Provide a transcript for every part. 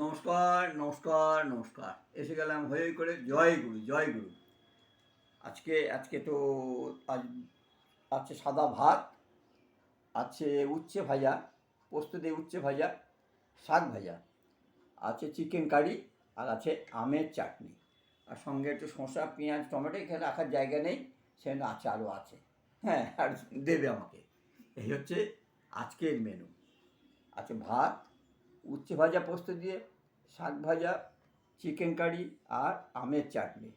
নমস্কার নমস্কার নমস্কার। এসে গেলাম হয়ে করে জয় গুরু জয় গুরু। আজকে আজকে তো আজ, আছে সাদা ভাত, আছে উচ্ছে ভাজা, পোস্ত দিয়ে উচ্ছে ভাজা, শাক ভাজা, আছে চিকেন কারি আর আছে আমের চাটনি। আর সঙ্গে একটু শসা, পেঁয়াজ, টমেটো এখানে রাখার জায়গা নেই সেখানে আছে আরও আছে। হ্যাঁ আর দেবে আমাকে। এই হচ্ছে আজকের মেনু আছে ভাত উচ্ছে ভাজা পোস্ত দিয়ে, শাক ভাজা, চিকেন কারি আর আমের চাটনি।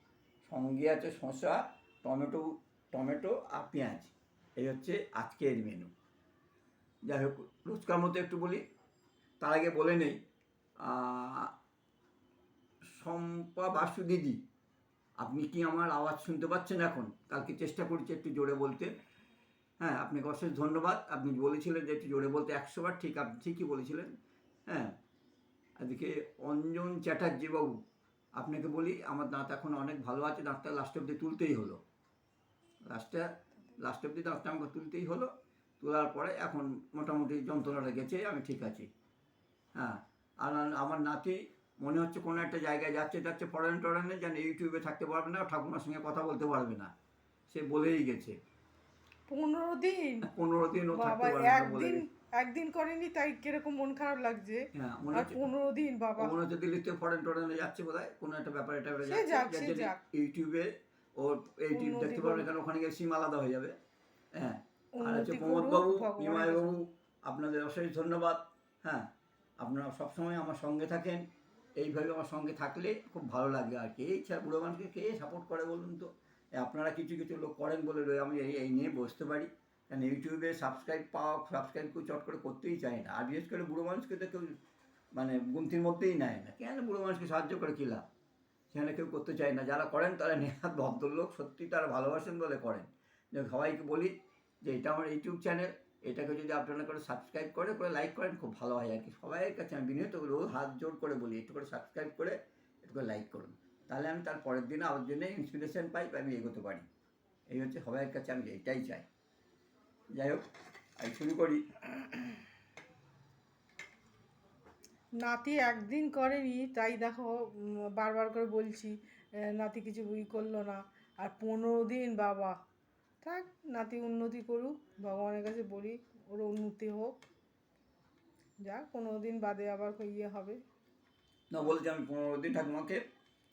সঙ্গে আছে শসা, টমেটো টমেটো আর পেঁয়াজ। এই হচ্ছে আজকের মেনু যাই হোক, রোজকার মতো একটু বলি। তার আগে বলে নেই শম্পা বাসু দিদি, আপনি কি আমার আওয়াজ শুনতে পাচ্ছেন এখন? কালকে চেষ্টা করছি একটু জোরে বলতে। হ্যাঁ আপনাকে অশেষ ধন্যবাদ। আপনি বলেছিলেন যে একটু জোরে বলতে একশোবার ঠিক, আপনি ঠিকই বলেছিলেন। হ্যাঁ? এদিকে অঞ্জন চ্যাটার্জি বাবু আপনাকে বলি আমার দাঁত এখন অনেক ভালো আছে দাঁতটা লাস্ট অব্দি তুলতেই হলো। লাস্টে লাস্ট অব্দি দাঁতটা আমাকে তুলতেই হলো তোলার পরে এখন মোটামুটি যন্ত্রণাটা গেছে আমি ঠিক আছি। হ্যাঁ আর আমার নাতি মনে হচ্ছে কোনো একটা জায়গায় যাচ্ছে যাচ্ছে ফরেন টরেনে যেন ইউটিউবে থাকতে পারবে না ঠাকুমার সঙ্গে কথা বলতে পারবে না। সে বলেই গেছে। পনেরো দিন? পনেরো দিন ও থাকতে পারবে না বলে। একদিন। করেনি তাই কীরকম মন খারাপ লাগছে? আর পনেরো দিন বাবা। মনে হচ্ছে দিল্লিতে ফরেন টরেনে যাচ্ছে বোধ হয় কোনো একটা ব্যাপারে ট্যাপারে সে যাচ্ছে। ইউটিউবে ওর ইউটিউব দেখতে পারবে। কারণ ওখানে গিয়ে সিম আলাদা হয়ে যাবে। হ্যাঁ আর হচ্ছে উন্নতি প্রমোদ বাবু ভগবানের নিমাই বাবু আপনাদের অশেষ ধন্যবাদ। হ্যাঁ আপনারা সবসময় আমার সঙ্গে থাকেন। এইভাবে আমার সঙ্গে থাকলে খুব ভালো লাগে আর কি। এই ছাড়া বুড়ো মানুষকে কে সাপোর্ট করে বলুন তো? আপনারা কিছু কিছু লোক করেন বলে রয়ে আমি এই এই নিয়ে বসতে পারি। কারণ ইউটিউবে সাবস্ক্রাইব পাওয়া সাবস্ক্রাইব কেউ চট করে করতেই চায় না। আর বিশেষ করে বুড়ো মানুষকে তো কেউ মানে গুনতির মধ্যেই নেয় না। কেন বুড়ো মানুষকে সাহায্য করে কী লাভ? সেখানে কেউ করতে চায় না। যারা করেন তারা নেহাত ভদ্রলোক, সত্যি তারা ভালোবাসেন বলে করেন। যে সবাইকে বলি যে এটা আমার ইউটিউব চ্যানেল এটাকে যদি আপনারা করে সাবস্ক্রাইব করে করে লাইক করেন, খুব ভালো হয়। আর কি সবাইয়ের কাছে আমি বিনীত রোজ হাত জোর করে বলি, একটু করে সাবস্ক্রাইব করে, একটু করে লাইক করুন। তাহলে আমি তার পরের দিনে আমার জন্য ইন্সপিরেশন পাই, আমি এগোতে পারি। এই হচ্ছে সবাইয়ের কাছে আমি এইটাই চাই। যাই হোক আমি শুরু করি। নাতি একদিন করেনি তাই দেখো বারবার করে বলছি নাতি কিছু ই করল না। আর পনেরো দিন বাবা। থাক নাতি উন্নতি করুক ভগবানের কাছে বলি ওর উন্নতি হোক। যা পনেরো দিন বাদে আবার ইয়ে হবে। না বলছি আমি পনেরো দিন ঠাকুমাকে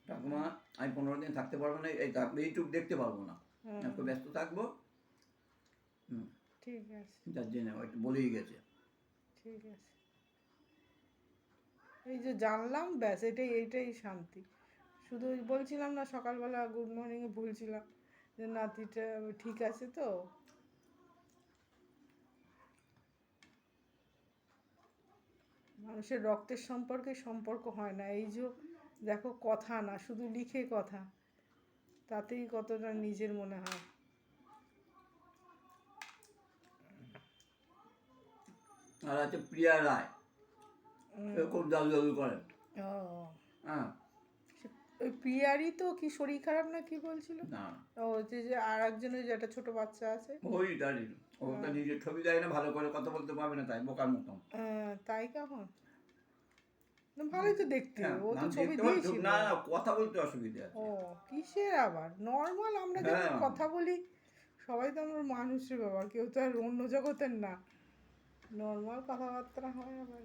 ঠাকুমা আমি পনেরো দিন থাকতে পারব না এই ইউটিউব দেখতে পারব না। একটু ব্যস্ত থাকব। হুম। ঠিক আছে। যার জন্য বলেই গেছে। ঠিক আছে। এই যে জানলাম ব্যাস এটাই এইটাই শান্তি। শুধু বলছিলাম না সকালবেলা গুড মর্নিংয়ে বলছিলাম যে নাতিটা ঠিক আছে তো? মানুষের রক্তের সম্পর্কে সম্পর্ক হয় না। এই যে দেখো কথা না শুধু লিখে কথা। তাতেই কতটা নিজের মনে হয়। আর আছে প্রিয়া রায়। উম, এ খুব দাদু দাদু করেন হ্যাঁ। ওই প্রিয়ারই তো কি শরীর খারাপ না কি বলছিল? না। ও হচ্ছে যে আর একজনের যে একটা ছোট বাচ্চা আছে। ওই দাঁড়িয়ে ও তো নিজের ছবি দেয় না ভালো করে কথা বলতে পারবে না তাই বোকার মতন। তাই কেমন? না, ভালোই তো দেখতে। হ্যাঁ, ও তো ছবি দিয়েছিল। না না কথা বলতে অসুবিধা আছে। ও কিসের আবার? নর্মাল আমরা যখন হ্যাঁ। কথা বলি সবাই তো আমরা মানুষের বাবা কেউ তো আর অন্য জগতের না। নর্মাল কথাবার্তা হয় আবার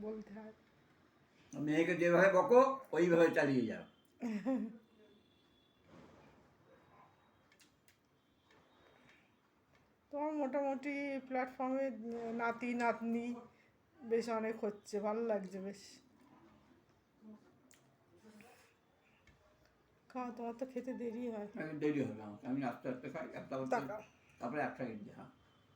বলতে হয়। মেয়েকে যেভাবে বকো ওইভাবে চালিয়ে যাও। তোমার মোটামুটি প্ল্যাটফর্মে নাতি নাতনি বেশ অনেক হচ্ছে ভালো লাগছে বেশ। খাওয়া তোমার তো খেতে দেরি হয়। আমি দেরি হবে আমাকে আমি আস্তে আস্তে খাই তারপরে একটা কেজি হ্যাঁ।